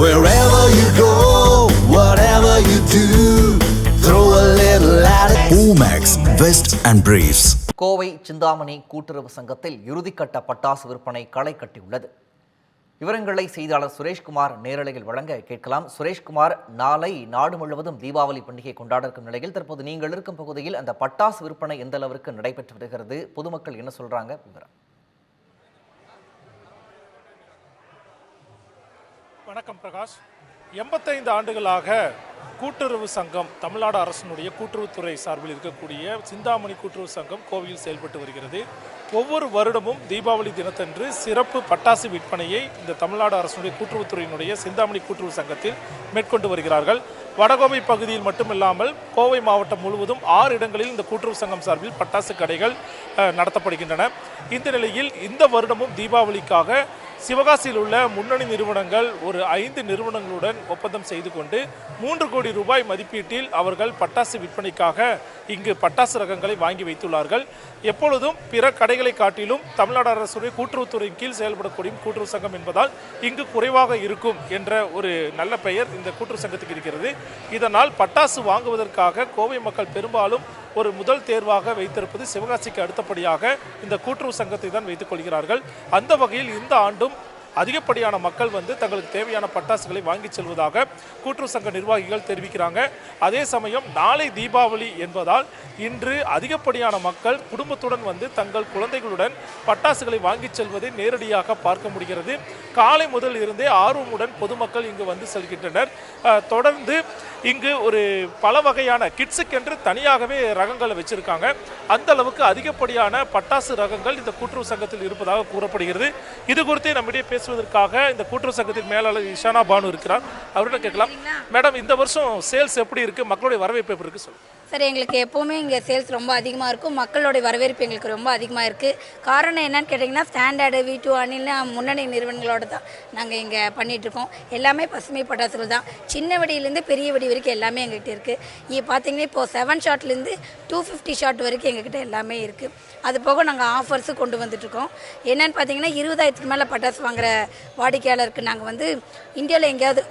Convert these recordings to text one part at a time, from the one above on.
Wherever you go, whatever you do, throw a little at it. Omax, Vest and Briefs. Kovai Chintamani கூட்டுறவு சங்கத்தில் இறுதிக்கட்ட பட்டாசு விற்பனை களை கட்டியுள்ளது. விவரங்களை செய்தியாளர் சுரேஷ்குமார் நேரலையில் வழங்க கேட்கலாம். சுரேஷ்குமார் நாளை நாடு முழுவதும் தீபாவளி பண்டிகை கொண்டாட இருக்கும் நிலையில் தற்போது நீங்கள் இருக்கும் பகுதியில் அந்த பட்டாசு விற்பனை எந்த அளவிற்கு நடைபெற்று வருகிறது? பொதுமக்கள் என்ன சொல்றாங்க? விவரம். வணக்கம் பிரகாஷ். எண்பத்தைந்து ஆண்டுகளாக கூட்டுறவு சங்கம் தமிழ்நாடு அரசினுடைய கூட்டுறவுத்துறை சார்பில் இருக்கக்கூடிய சிந்தாமணி கூட்டுறவு சங்கம் கோவையில் செயல்பட்டு வருகிறது. ஒவ்வொரு வருடமும் தீபாவளி தினத்தன்று சிறப்பு பட்டாசு விற்பனையை இந்த தமிழ்நாடு அரசினுடைய கூட்டுறவுத்துறையினுடைய சிந்தாமணி கூட்டுறவு சங்கத்தில் மேற்கொண்டு வருகிறார்கள். வடகோவை பகுதியில் மட்டுமில்லாமல் கோவை மாவட்டம் முழுவதும் ஆறு இடங்களில் இந்த கூட்டுறவு சங்கம் சார்பில் பட்டாசு கடைகள் நடத்தப்படுகின்றன. இந்த நிலையில் இந்த வருடமும் தீபாவளிக்காக சிவகாசியில் உள்ள முன்னணி நிறுவனங்கள் ஒரு ஐந்து நிறுவனங்களுடன் ஒப்பந்தம் செய்து கொண்டு மூன்று கோடி ரூபாய் மதிப்பீட்டில் அவர்கள் பட்டாசு விற்பனைக்காக இங்கு பட்டாசு ரகங்களை வாங்கி வைத்துள்ளார்கள். எப்பொழுதும் பிற கடைகளை காட்டிலும் தமிழ்நாடு அரசுடைய கூட்டுறவுத்துறையின் கீழ் செயல்படக்கூடிய கூட்டுறவு சங்கம் என்பதால் இங்கு குறைவாக இருக்கும் என்ற ஒரு நல்ல பெயர் இந்த கூட்டுறவு சங்கத்துக்கு இருக்கிறது. இதனால் பட்டாசு வாங்குவதற்காக கோவை மக்கள் பெரும்பாலும் ஒரு முதல் தேர்வாக வைத்திருப்பது சிவகாசிக்கு அடுத்தபடியாக இந்த கூட்டுறவு சங்கத்தை தான் வைத்துக் கொள்கிறார்கள். அந்த வகையில் இந்த ஆண்டும் அதிகப்படியான மக்கள் வந்து தங்களுக்கு தேவையான பட்டாசுகளை வாங்கி செல்வதாக கூட்டுறவு சங்க நிர்வாகிகள் தெரிவிக்கிறாங்க. அதே சமயம் நாளை தீபாவளி என்பதால் இன்று அதிகப்படியான மக்கள் குடும்பத்துடன் வந்து தங்கள் குழந்தைகளுடன் பட்டாசுகளை வாங்கி செல்வதை நேரடியாக பார்க்க முடிகிறது. காலை முதல் இருந்தே ஆர்வமுடன் பொதுமக்கள் இங்கு வந்து செல்கின்றனர். தொடர்ந்து இங்கு ஒரு பல வகையான கிட்ஸுக்கென்று தனியாகவே ரகங்களை வச்சிருக்காங்க. அந்த அளவுக்கு அதிகப்படியான பட்டாசு ரகங்கள் இந்த கூட்டுறவு சங்கத்தில் இருப்பதாக கூறப்படுகிறது. இது குறித்து நம்மிடையே பேசுவதற்காக இந்த கூட்டுறவு சங்கத்தின் மேலாளர் இஷானா பானு இருக்கிறார். அவர்கிட்ட கேட்கலாம். மேடம் இந்த வருஷம் சேல்ஸ் எப்படி இருக்கு? மக்களுடைய வரவேற்பு எப்படி இருக்கு? சொல்லுங்க. சார் எங்களுக்கு எப்போவுமே இங்கே சேல்ஸ் ரொம்ப அதிகமாக இருக்கும். மக்களோட வரவேற்பு எங்களுக்கு ரொம்ப அதிகமாக இருக்குது காரணம் என்னன்னு கேட்டிங்கன்னா ஸ்டாண்டர்டு வி டூ அணில்னு முன்னணி நிறுவனங்களோட தான் நாங்கள் இங்கே பண்ணிகிட்ருக்கோம் எல்லாமே பசுமை பட்டாசுகள் தான். சின்ன வெடியிலேருந்து பெரிய வெடி வரைக்கும் எல்லாமே எங்ககிட்ட இருக்குது இது பார்த்தீங்கன்னா இப்போது செவன் ஷாட்லேருந்து டூ ஃபிஃப்டி ஷாட் வரைக்கும் எங்ககிட்ட எல்லாமே இருக்குது அது போக நாங்கள் ஆஃபர்ஸும் கொண்டு வந்துட்ருக்கோம் என்னென்னு பார்த்தீங்கன்னா இருபதாயிரத்துக்கு மேலே பட்டாசு வாங்குகிற வாடிக்கையாளருக்கு நாங்கள் வந்து இந்தியாவில் எங்கேயாவது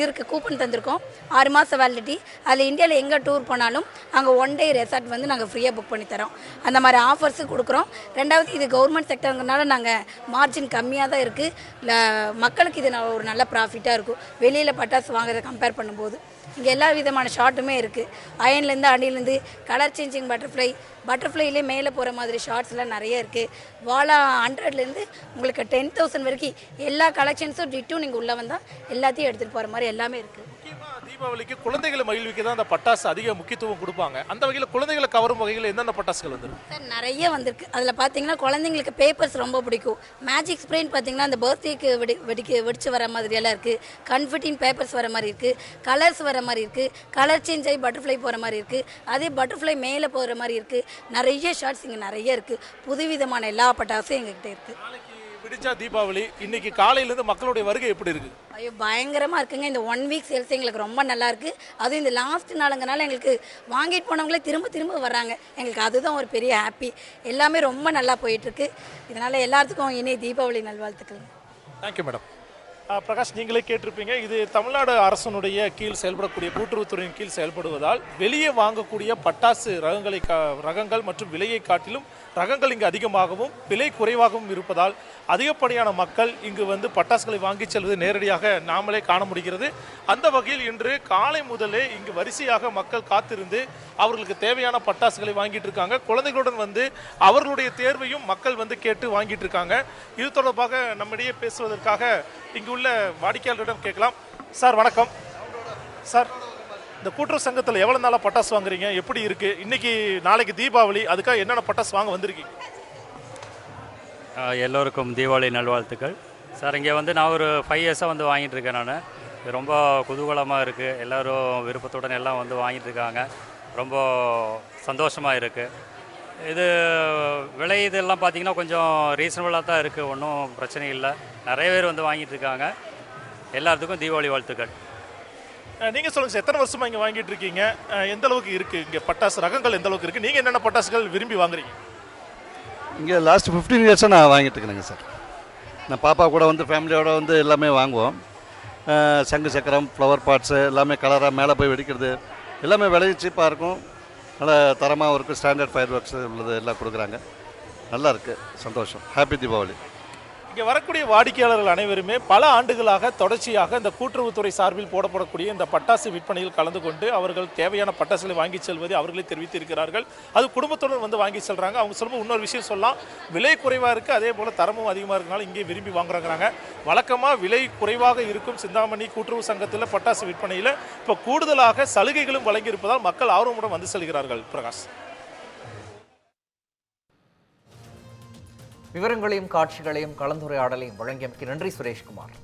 இருக்குது கூப்பன் தந்திருக்கோம். ஆறு மாதம் வேலிடிட்டி அதில் இந்தியாவில் எங்கே டூர் போனாலும் அங்கே ஒன் டே ரெசார்ட் வந்து நாங்கள் ஃப்ரீயாக புக் பண்ணி தரோம். அந்த மாதிரி ஆஃபர்ஸும் கொடுக்குறோம். ரெண்டாவது இது கவர்மெண்ட் செக்டருங்கிறனால நாங்கள் மார்ஜின் கம்மியாக தான் இருக்குது மக்களுக்கு இது ந- ஒரு நல்ல ப்ராஃபிட்டாக இருக்கும். வெளியில் பட்டாசு வாங்குறதை கம்பேர் பண்ணும்போது. இங்கே எல்லா விதமான ஷார்ட்டுமே இருக்குது அயன்லேருந்து அடியிலேருந்து கலர் சேஞ்சிங் பட்டர்ஃப்ளை பட்டர்ஃப்ளைலேயே மேலே போகிற மாதிரி ஷார்ட்ஸ்லாம் நிறைய இருக்குது வாலா ஹண்ட்ரட்லேருந்து உங்களுக்கு டென் தௌசண்ட் வரைக்கும் எல்லா கலெக்ஷன்ஸும் டிட்டும் நீங்கள் உள்ளே வந்தால் எல்லாத்தையும் எடுத்துகிட்டு போகிற மாதிரி எல்லாமே இருக்குது முக்கியமா தீபாவளிக்கு குழந்தைகளை மகிழ்விக்க தான் அந்த பட்டாசு அதிக முக்கியத்துவம் கொடுப்பாங்க. அந்த வகையில் குழந்தைகளை கவரும் வகையில் எந்தெந்த பட்டாசுகள் வந்துருக்கு? சார் நிறைய வந்திருக்கு. அதில் பார்த்தீங்கன்னா குழந்தைங்களுக்கு பேப்பர்ஸ் ரொம்ப பிடிக்கும். மேஜிக் ஸ்ப்ரேன்னு பார்த்தீங்கன்னா அந்த பர்த்டேக்கு வெடி வெடிக்க வெடிச்சு வர மாதிரியெல்லாம் இருக்குது கன்ஃபிட்டின் பேப்பர்ஸ் வர மாதிரி இருக்குது கலர்ஸ் வர மாதிரி இருக்குது கலர் சேஞ்ச் ஆகி பட்டர்ஃப்ளை போகிற மாதிரி இருக்குது அதே பட்டர்ஃப்ளை மேலே போகிற மாதிரி இருக்குது நிறைய ஷார்ட்ஸ் இங்கே நிறைய இருக்குது புதுவிதமான எல்லா பட்டாசும் எங்ககிட்ட இருக்குது விடிஞ்சா தீபாவளி இன்னைக்கு காலையிலேருந்து மக்களுடைய வருகை எப்படி இருக்கு? ஐயோ பயங்கரமாக இருக்குங்க. இந்த ஒன் வீக் சேல்ஸ் எங்களுக்கு ரொம்ப நல்லா இருக்கு. அதுவும் இந்த லாஸ்ட் நாளுங்கனால எங்களுக்கு வாங்கிட்டு போனவங்களே திரும்ப திரும்ப வர்றாங்க. எங்களுக்கு அதுதான் ஒரு பெரிய ஹாப்பி எல்லாமே ரொம்ப நல்லா போயிட்டுருக்கு இதனால் எல்லாத்துக்கும் இனி தீபாவளி நல்வாழ்த்துக்கள். தேங்க்யூ மேடம் பிரகாஷ் நீங்களே கேட்டிருப்பீங்க. இது தமிழ்நாடு அரசனுடைய கீழ் செயல்படக்கூடிய கூட்டுறவுத்துறையின் கீழ் செயல்படுவதால் வெளியே வாங்கக்கூடிய பட்டாசு ரகங்களை கா ரகங்கள் மற்றும் விலையை காட்டிலும் ரகங்கள் இங்கு அதிகமாகவும் விலை குறைவாகவும் இருப்பதால் அதிகப்படியான மக்கள் இங்கு வந்து பட்டாசுகளை வாங்கி செல்வது நேரடியாக நாமளே காண முடிகிறது. அந்த வகையில் இன்று காலை முதலே இங்கு வரிசையாக மக்கள் காத்திருந்து அவர்களுக்கு தேவையான பட்டாசுகளை வாங்கிட்டு இருக்காங்க. குழந்தைகளுடன் வந்து அவர்களுடைய தேர்வையும் மக்கள் வந்து கேட்டு வாங்கிட்டு இருக்காங்க. இது தொடர்பாக நம்மிடையே பேசுவதற்காக இங்கு உள்ள வாடிக்கையாளரிடம் கேட்கலாம். சார் வணக்கம். சார் இந்த கூட்டுறவு சங்கத்தில் எவ்வளோ நாளாக பட்டாசு வாங்குறீங்க? எப்படி இருக்கு? இன்னைக்கு நாளைக்கு தீபாவளி அதுக்காக என்னென்ன பட்டாசு வாங்க வந்திருக்கீங்க? எல்லோருக்கும் தீபாவளி நல்வாழ்த்துக்கள். சார் இங்கே வந்து நான் ஒரு ஃபைவ் இயர்ஸாக வந்து வாங்கிட்டு இருக்கேன் நான். இது ரொம்ப குதூகலமாக இருக்குது எல்லோரும் விருப்பத்துடன் எல்லாம் வந்து வாங்கிட்டு இருக்காங்க. ரொம்ப சந்தோஷமாக இருக்குது இது விலை இதெல்லாம் பார்த்தீங்கன்னா கொஞ்சம் ரீசனபிளாக தான் இருக்குது ஒன்றும் பிரச்சனை இல்லை. நிறைய பேர் வந்து வாங்கிட்டு இருக்காங்க. எல்லாத்துக்கும் தீபாவளி வாழ்த்துக்கள். அஹ் நீங்க சொல்லுங்க சார். எத்தனை வருஷமா இங்க வாங்கிட்டு இருக்கீங்க? எந்த அளவுக்கு இருக்கு? இங்க பட்டாசு ரகங்கள் எந்த அளவுக்கு இருக்கு? நீங்க என்னென்ன பட்டாசுகள் விரும்பி வாங்குறீங்க? இங்கே லாஸ்ட் ஃபிஃப்டீன் இயர்ஸாக நான் வாங்கிட்டு இருக்கிறேங்க சார். நான் பாப்பா கூட வந்து ஃபேமிலியோட வந்து எல்லாமே வாங்குவோம். சங்கு சக்கரம் ஃப்ளவர் பாட்ஸு எல்லாமே கலராக மேலே போய் வெடிக்கிறது. எல்லாமே விலை சீப்பாக இருக்கும் நல்ல தரமாகவும் இருக்கும் ஸ்டாண்டர்ட் ஃபயர் ஒர்க்ஸ் உள்ளது எல்லாம் கொடுக்குறாங்க. நல்லா இருக்குது சந்தோஷம். ஹாப்பி தீபாவளி இங்கே வரக்கூடிய வாடிக்கையாளர்கள் அனைவருமே பல ஆண்டுகளாக தொடர்ச்சியாக இந்த கூட்டுறவுத்துறை சார்பில் போடப்படக்கூடிய இந்த பட்டாசு விற்பனையில் கலந்து கொண்டு அவர்கள் தேவையான பட்டாசுகளை வாங்கி செல்வதை அவர்களே தெரிவித்திருக்கிறார்கள். அது குடும்பத்துடன் வந்து வாங்கி செல்கிறாங்க அவங்க சொல்லும்போது இன்னொரு விஷயம் சொல்லலாம். விலை குறைவாக இருக்குது அதே போல் தரமும் அதிகமாக இருக்கனால இங்கே விரும்பி வாங்குறாங்க வழக்கமாக விலை குறைவாக இருக்கும் சிந்தாமணி கூட்டுறவு சங்கத்தில் பட்டாசு விற்பனையில் இப்போ கூடுதலாக சலுகைகளும் வழங்கியிருப்பதால் மக்கள் ஆர்வமுடன் வந்து செல்கிறார்கள் பிரகாஷ். விவரங்களையும் காட்சிகளையும் கலந்துரையாடலையும் வழங்கியமைக்கு நன்றி சுரேஷ்குமார்.